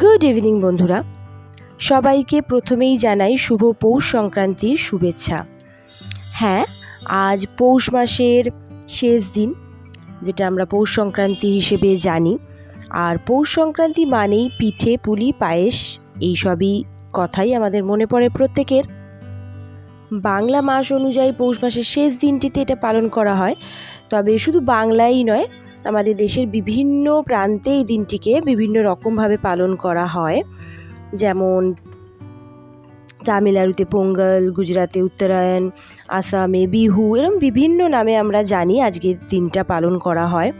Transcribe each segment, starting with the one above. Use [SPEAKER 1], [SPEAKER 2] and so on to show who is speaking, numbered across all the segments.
[SPEAKER 1] Good evening বন্ধুরা। সবাইকে প্রথমেই জানাই শুভ পৌষ সংক্রান্তির শুভেচ্ছা। হ্যাঁ আজ পৌষ মাসের শেষ দিন, যেটা আমরা পৌষ সংক্রান্তি হিসেবে জানি। আর পৌষ সংক্রান্তি মানেই পিঠে, পুলি, পায়েস এইসবই কথাই আমাদের মনে পড়ে প্রত্যেকের। বাংলা মাস অনুযায়ী পৌষ মাসের শেষ দিনটিতে এটা পালন করা হয়। তবে শুধু বাংলাই নয়, আমাদের দেশের বিভিন্ন প্রান্তে এই দিনটিকে বিভিন্ন রকমভাবে পালন করা হয়। যেমন তামিলনাড়ুতে পোঙ্গল, গুজরাতে উত্তরায়ণ, আসামে বিহু এরকম বিভিন্ন নামে আমরা জানি আজকের দিনটা পালন করা হয়।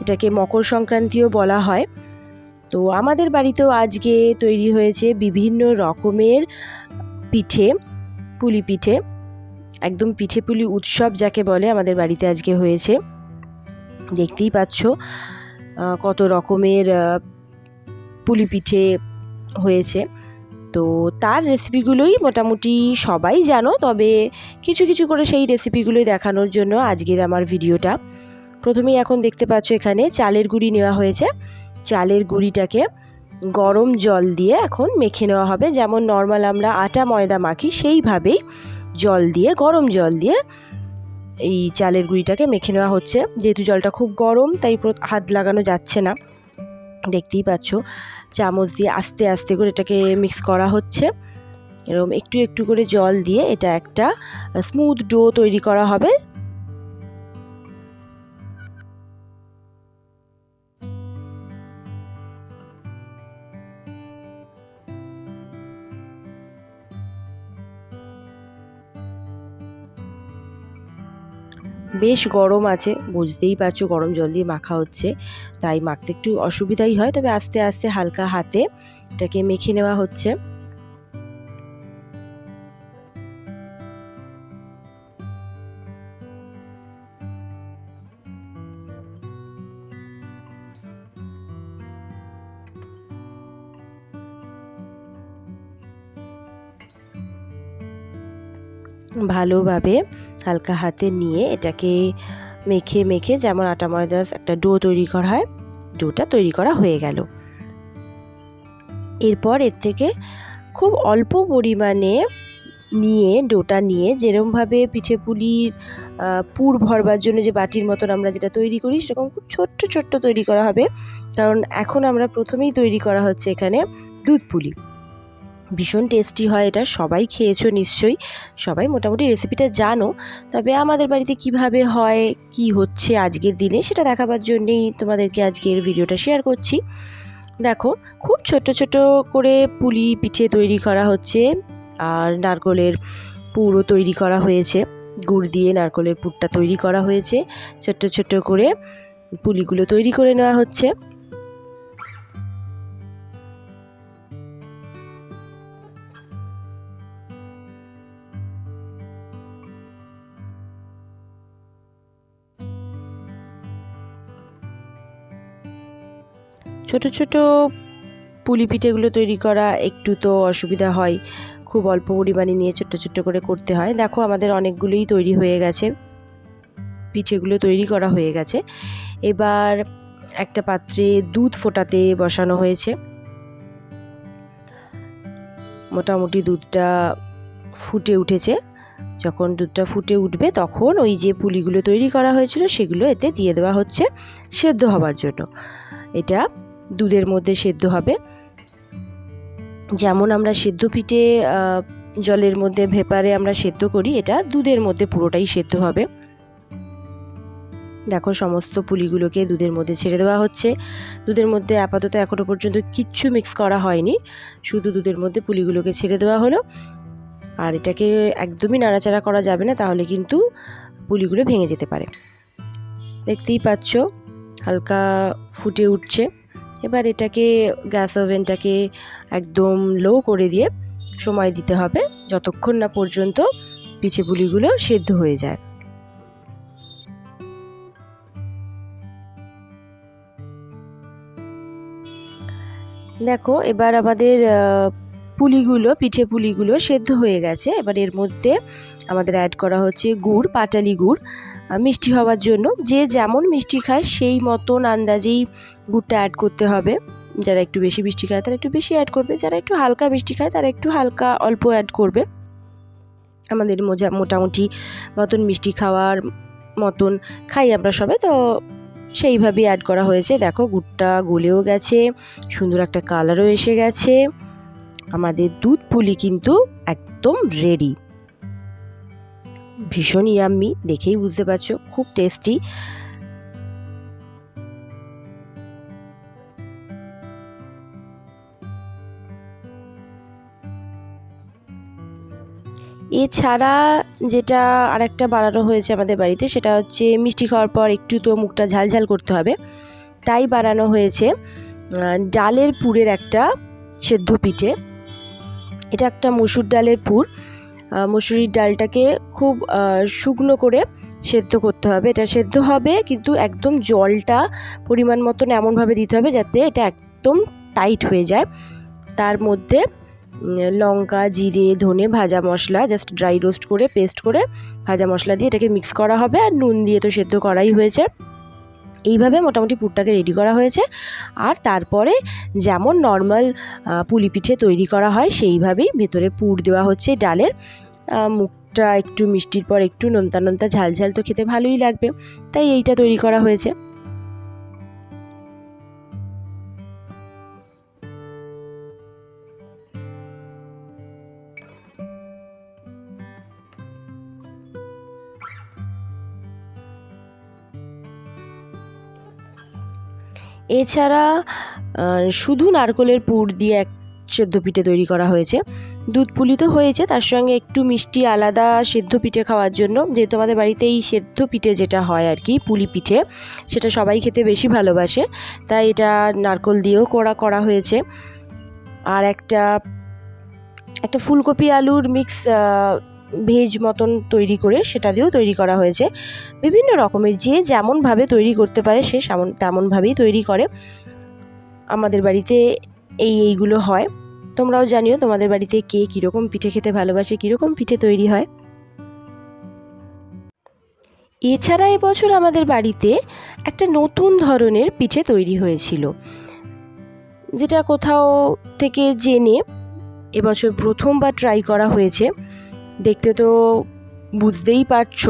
[SPEAKER 1] এটাকে মকর সংক্রান্তিও বলা হয়। তো আমাদের বাড়িতেও আজকে তৈরি হয়েছে বিভিন্ন রকমের পিঠে, পুলি পিঠে। একদম পিঠে পুলি উৎসব যাকে বলে আমাদের বাড়িতে আজকে হয়েছে। দেখতেই পাচ্ছ কত রকমের পুলি পিঠে হয়েছে। তো তার রেসিপিগুলোই মোটামুটি সবাই জানো, তবে কিছু কিছু করে সেই রেসিপিগুলোই দেখানোর জন্য আজকের আমার ভিডিওটা। প্রথমেই এখন দেখতে পাচ্ছ এখানে চালের গুঁড়ি নেওয়া হয়েছে। চালের গুঁড়িটাকে গরম জল দিয়ে এখন মেখে নেওয়া হবে। যেমন নর্মাল আমরা আটা, ময়দা মাখি সেইভাবেই জল দিয়ে, গরম জল দিয়ে এই চালের গুঁড়িটাকে মেখে নেওয়া হচ্ছে। যেহেতু জলটা খুব গরম, তাই হাত লাগানো যাচ্ছে না। দেখতেই পাচ্ছ, চামচ দিয়ে আস্তে আস্তে করে এটাকে মিক্স করা হচ্ছে। এরকম একটু একটু করে জল দিয়ে এটা একটা স্মুথ ডো তৈরি করা হবে। বেশ গরম আছে, বুঝতেই পারছ গরম জল দিয়ে মাখা হচ্ছে, তাই মাখতে একটু অসুবিধাই হয়, তবে আস্তে আস্তে হালকা হাতে এটাকে মেখে নেওয়া হচ্ছে। ভালোভাবে হালকা হাতে নিয়ে এটাকে মেখে মেখে যেমন আটা ময়দার একটা ডো তৈরি করা হয়, ডোটা তৈরি করা হয়ে গেল। এরপর এর থেকে খুব অল্প পরিমাণে নিয়ে, ডোটা নিয়ে যেরমভাবে পিঠে পুলির পুর ভরবার জন্য যে বাটির মতন আমরা যেটা তৈরি করি, সেরকম খুব ছোট্ট ছোট্ট তৈরি করা হবে। কারণ এখন আমরা প্রথমেই তৈরি করা হচ্ছে এখানে দুধ পুলি। ভীষণ টেস্টি হয় এটা, সবাই খেয়েছো নিশ্চয়ই, সবাই মোটামুটি রেসিপিটা জানো। তবে আমাদের বাড়িতে কীভাবে হয়, কি হচ্ছে আজকের দিনে সেটা দেখাবার জন্যেই তোমাদেরকে আজকের ভিডিওটা শেয়ার করছি। দেখো, খুব ছোট ছোট করে পুলি পিঠে তৈরি করা হচ্ছে, আর নারকলের পুরও তৈরি করা হয়েছে। গুড় দিয়ে নারকলের পুরটা তৈরি করা হয়েছে। ছোট্ট ছোট্ট করে পুলিগুলো তৈরি করে নেওয়া হচ্ছে। ছোট ছোট পুলি পিঠেগুলো তৈরি করা একটু তো অসুবিধা হয়। খুব অল্প পরিমাণে নিয়ে ছোট্ট ছোট্ট করে করতে হয়। দেখো আমাদের অনেকগুলোই তৈরি হয়ে গেছে। পিঠেগুলো তৈরি করা হয়ে গেছে। এবার একটা পাত্রে দুধ ফোটাতে বসানো হয়েছে। মোটামুটি দুধটা ফুটে উঠেছে। যখন দুধটা ফুটে উঠবে তখন ওই যে পুলিগুলো তৈরি করা হয়েছিল সেগুলো এতে দিয়ে দেওয়া হচ্ছে সেদ্ধ হবার জন্য। এটা দুধের মধ্যে সেদ্ধ হবে। যেমন আমরা সেদ্ধ পিঠে জলের মধ্যে ভেপারে আমরা সেদ্ধ করি, এটা দুধের মধ্যে পুরোটাই সেদ্ধ হবে। দেখো সমস্ত পুলিগুলোকে দুধের মধ্যে ছেড়ে দেওয়া হচ্ছে। দুধের মধ্যে আপাতত এখনও পর্যন্ত কিচ্ছু মিক্স করা হয়নি। শুধু দুধের মধ্যে পুলিগুলোকে ছেড়ে দেওয়া হলো। আর এটাকে একদমই নাড়াচাড়া করা যাবে না, তাহলে কিন্তু পুলিগুলো ভেঙে যেতে পারে। দেখতেই পাচ্ছ, হালকা ফুটে উঠছে। এবার এটাকে গ্যাস ওভেনটাকে একদম লো করে দিয়ে সময় দিতে হবে যতক্ষণ না পর্যন্ত পিঠে পুলিগুলো সেদ্ধ হয়ে যায়। দেখো, এবার আমাদের পুলিগুলো পিঠে পুলিগুলো সেদ্ধ হয়ে গেছে। এবার এর মধ্যে আমাদের অ্যাড করা হচ্ছে গুড়, পাটালি গুড়। মিষ্টি হওয়ার জন্য। যে যেমন মিষ্টি খায়, সেই মতন আন্দাজেই গুড়টা অ্যাড করতে হবে। যারা একটু বেশি মিষ্টি খায়, তারা একটু বেশি অ্যাড করবে। যারা একটু হালকা মিষ্টি খায়, তারা একটু হালকা অল্প অ্যাড করবে। আমাদের মোজা, মোটামুটি মতন মিষ্টি খাওয়ার মতন খাই আমরা সবাই। তো সেইভাবেই অ্যাড করা হয়েছে। দেখো, গুড়টা গলেও গেছে, সুন্দর একটা কালারও এসে গেছে। আমাদের দুধ পুলি কিন্তু একদম রেডি ভীষণ ইয়াম্মি দেখেই বুঝতে পারছ, খুব টেস্টি এছাড়া যেটা আরেকটা বানানো হয়েছে আমাদের বাড়িতে, সেটা হচ্ছে মিষ্টি খাওয়ার পর একটু তো মুখটা ঝালঝাল করতে হবে। তাই বানানো হয়েছে ডালের পুরের একটা সেদ্ধ পিঠে। এটা একটা মসুর ডালের পুর। মসুরির ডালটাকে খুব শুকনো করে সেদ্ধ করতে হবে। এটা সেদ্ধ হবে, কিন্তু একদম জলটা পরিমাণ মতন এমনভাবে দিতে হবে যাতে এটা একদম টাইট হয়ে যায়। তার মধ্যে লঙ্কা, জিরে, ধনে, ভাজা মশলা জাস্ট ড্রাই রোস্ট করে পেস্ট করে ভাজা মশলা দিয়ে এটাকে মিক্স করা হবে, আর নুন দিয়ে তো সেদ্ধ করাই হয়েছে। এইভাবে মোটামুটি পুরটাকে রেডি করা হয়েছে। আর তারপরে যেমন নর্মাল পুলি পিঠে তৈরি করা হয়, সেইভাবেই ভেতরে পুর দেওয়া হচ্ছে ডালের। মুখটা একটু মিষ্টির পর একটু নোনতা নোনতা ঝালঝাল ঝাল তো খেতে ভালোই লাগবে। তাই এইটা তৈরি করা হয়েছে। এছাড়া শুধু নারকলের পুর দিয়ে এক সেদ্ধ পিঠে তৈরি করা হয়েছে। দুধ পুলি তো হয়েছে, তার সঙ্গে একটু মিষ্টি আলাদা সেদ্ধ পিঠে খাওয়ার জন্য। যেহেতু আমাদের বাড়িতে এই সেদ্ধ পিঠে যেটা হয় আর কি, পুলি পিঠে, সেটা সবাই খেতে বেশি ভালোবাসে। তাই এটা নারকল দিয়েও করা করা হয়েছে। আর একটা একটা ফুলকপি আলুর মিক্স ভেজ মতন তৈরি করে সেটা দিয়েও তৈরি করা হয়েছে। বিভিন্ন রকমের যে যেমনভাবে তৈরি করতে পারে সে তেমনভাবেই তৈরি করে। আমাদের বাড়িতে এই এইগুলো হয়। তোমরাও জানিও তোমাদের বাড়িতে কে কীরকম পিঠে খেতে ভালোবাসে, কীরকম পিঠে তৈরি হয়। এছাড়া এবছর আমাদের বাড়িতে একটা নতুন ধরনের পিঠে তৈরি হয়েছিল। যেটা কোথাও থেকে জেনে এবছর প্রথমবার ট্রাই করা হয়েছে। দেখতে তো বুঝতেই পারছ,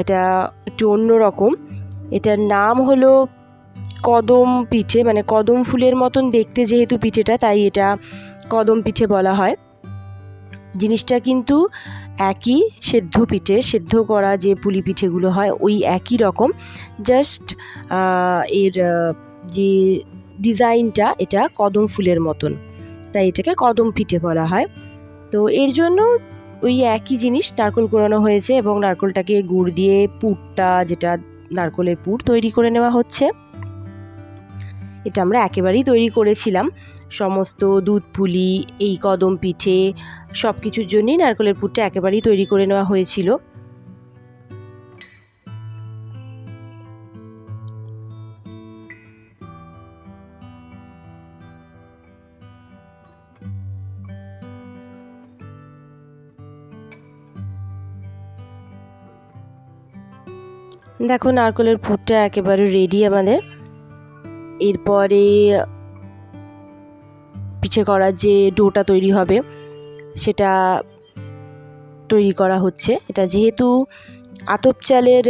[SPEAKER 1] এটা একটু অন্য রকম এটার নাম হলো কদম পিঠে মানে কদম ফুলের মতন দেখতে যেহেতু পিঠেটা, তাই এটা কদম পিঠে বলা হয়। জিনিসটা কিন্তু একই সেদ্ধ পিঠে, সেদ্ধ করা যে পুলি পিঠেগুলো হয়, ওই একই রকম। জাস্ট এর যে ডিজাইনটা, এটা কদম ফুলের মতন। তাই এটাকে কদম পিঠে বলা হয়। তো এর জন্য ওই একই জিনিস নারকোল কুড়ানো হয়েছে এবং নারকোলটাকে গুড় দিয়ে পুরটা যেটা নারকোলের পুর তৈরি করে নেওয়া হচ্ছে। এটা আমরা একেবারেই তৈরি করেছিলাম। সমস্ত দুধ পুলি, এই কদম পিঠে সব কিছুর জন্যই নারকোলের পুরটা একেবারেই তৈরি করে নেওয়া হয়েছিল। দেখো নারকলের ফুটটা একেবারে রেডি আমাদের। এরপরে পিছে করার যে ডোটা তৈরি হবে, সেটা তৈরি করা হচ্ছে। এটা যেহেতু আতপ চালের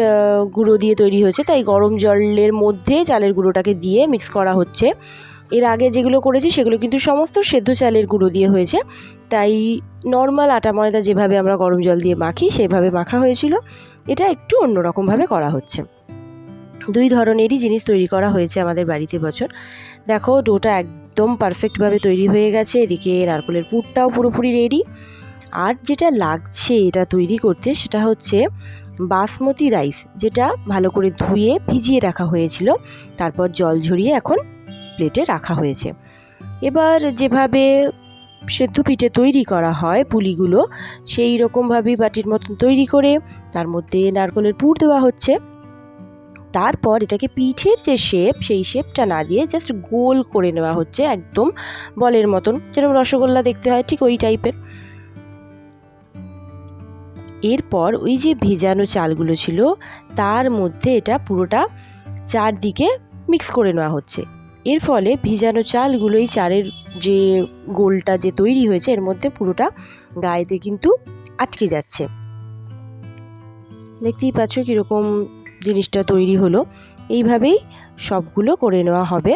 [SPEAKER 1] গুঁড়ো দিয়ে তৈরি হয়েছে, তাই গরম জলের মধ্যে চালের গুঁড়োটাকে দিয়ে মিক্স করা হচ্ছে। এর আগে যেগুলো করেছি সেগুলো কিন্তু সমস্ত সেদ্ধ চালের গুঁড়ো দিয়ে হয়েছে। তাই নর্মাল আটা ময়দা যেভাবে আমরা গরম জল দিয়ে মাখি, সেভাবে মাখা হয়েছিল। এটা একটু অন্যরকমভাবে করা হচ্ছে। দুই ধরনেরই জিনিস তৈরি করা হয়েছে আমাদের বাড়িতে বছর। দেখো, ডোটা একদম পারফেক্টভাবে তৈরি হয়ে গেছে। এদিকে নারকলের পুরটাও পুরোপুরি রেডি আর যেটা লাগছে এটা তৈরি করতে সেটা হচ্ছে বাসমতি রাইস যেটা ভালো করে ধুয়ে ভিজিয়ে রাখা হয়েছিল। তারপর জল ঝরিয়ে এখন প্লেটে রাখা হয়েছে। এবার যেভাবে সেদ্ধ পিঠে তৈরি করা হয় পুলিগুলো, সেই রকমভাবেই বাটির মতন তৈরি করে তার মধ্যে নারকলের পুর দেওয়া হচ্ছে। তারপর এটাকে পিঠের যে শেপ সেই শেপটা না দিয়ে জাস্ট গোল করে নেওয়া হচ্ছে একদম বলের মতন। যেরকম রসগোল্লা দেখতে হয় ঠিক ওই টাইপের এরপর ওই যে ভেজানো চালগুলো ছিল, তার মধ্যে এটা পুরোটা চারদিকে মিক্স করে নেওয়া হচ্ছে। এর ফলে ভিজানো চালগুলো এই চারের যে গোলটা যে তৈরি হয়েছে, এর মধ্যে পুরোটা গায়েতে কিন্তু আটকে যাচ্ছে। দেখতেই পাচ্ছ কীরকম জিনিসটা তৈরি হলো। এইভাবেই সবগুলো করে নেওয়া হবে।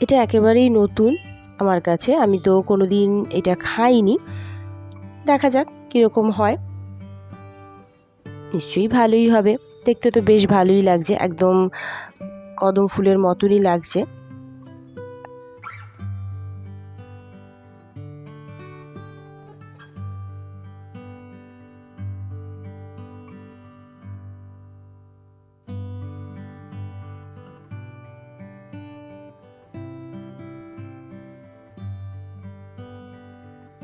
[SPEAKER 1] এটা একেবারেই নতুন আমার কাছে। আমি তো কোনো দিন এটা খাইনি। দেখা যাক কীরকম হয়। নিশ্চয়ই ভালোই হবে। দেখতে তো বেশ ভালোই লাগছে একদম কদম ফুলের মতনই লাগছে।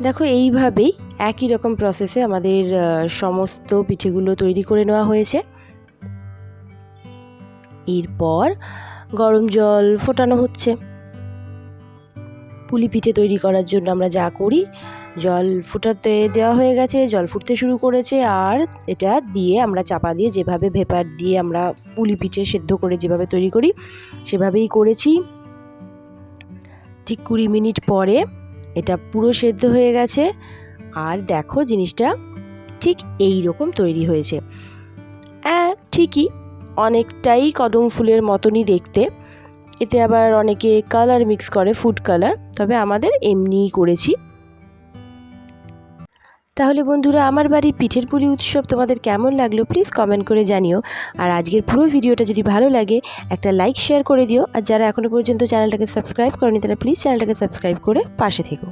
[SPEAKER 1] দেখো, এইভাবেই একই রকম প্রসেসে আমাদের সমস্ত পিঠেগুলো তৈরি করে নেওয়া হয়েছে। এরপর গরম জল ফোটানো হচ্ছে। পুলি পিঠে তৈরি করার জন্য আমরা যা করি, জল ফুটাতে দেওয়া হয়ে গেছে, জল ফুটতে শুরু করেছে, আর এটা দিয়ে আমরা চাপা দিয়ে যেভাবে ভেপার দিয়ে আমরা পুলি পিঠে সেদ্ধ করে যেভাবে তৈরি করি, সেভাবেই করেছি। ঠিক কুড়ি মিনিট পরে এটা পুরো সেদ্ধ হয়ে গেছে। আর দেখো জিনিসটা ঠিক এই রকম তৈরি হয়েছে। হ্যাঁ ঠিকই অনেকটাই কদম ফুলের মতনই দেখতে। এতে আবার অনেকে কালার মিক্স করে ফুড কালার তবে আমাদের এমনিই করেছি। তাহলে বন্ধুরা, আমার বাড়ির পিঠের পুলি উৎসব তোমাদের কেমন লাগল? প্লিজ কমেন্ট করে জানিও। আর আজকের পুরো ভিডিওটা যদি ভালো লাগে, একটা লাইক শেয়ার করে দিও। আর যারা এখনও পর্যন্ত চ্যানেলটাকে সাবস্ক্রাইব করেনি, তারা প্লিজ চ্যানেলটাকে সাবস্ক্রাইব করে পাশে থেকো।